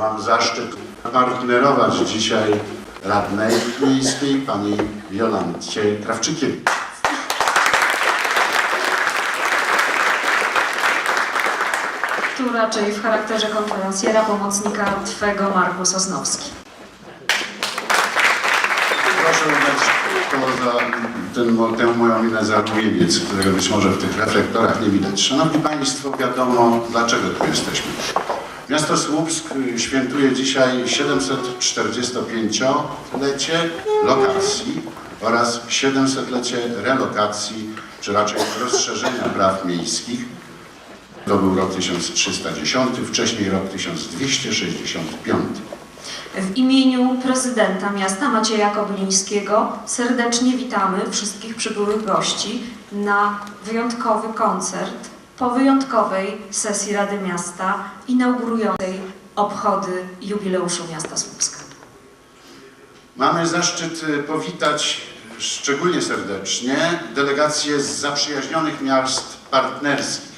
Mam zaszczyt partnerować dzisiaj radnej miejskiej pani Jolancie Krawczykiewicz. Tu raczej w charakterze konferencjera pomocnika Twego Marku Sosnowski. Proszę za ten, tę moją minę za rumieniec, którego być może w tych reflektorach nie widać. Szanowni Państwo, wiadomo dlaczego tu jesteśmy. Miasto Słupsk y, świętuje dzisiaj 745-lecie lokacji oraz 700-lecie relokacji, czy raczej rozszerzenia praw miejskich. To był rok 1310, wcześniej rok 1265. W imieniu prezydenta miasta Macieja Kobylińskiego serdecznie witamy wszystkich przybyłych gości na wyjątkowy koncert po wyjątkowej sesji Rady Miasta inaugurującej obchody jubileuszu miasta Słupska. Mamy zaszczyt y, powitać szczególnie serdecznie delegację z zaprzyjaźnionych miast partnerskich.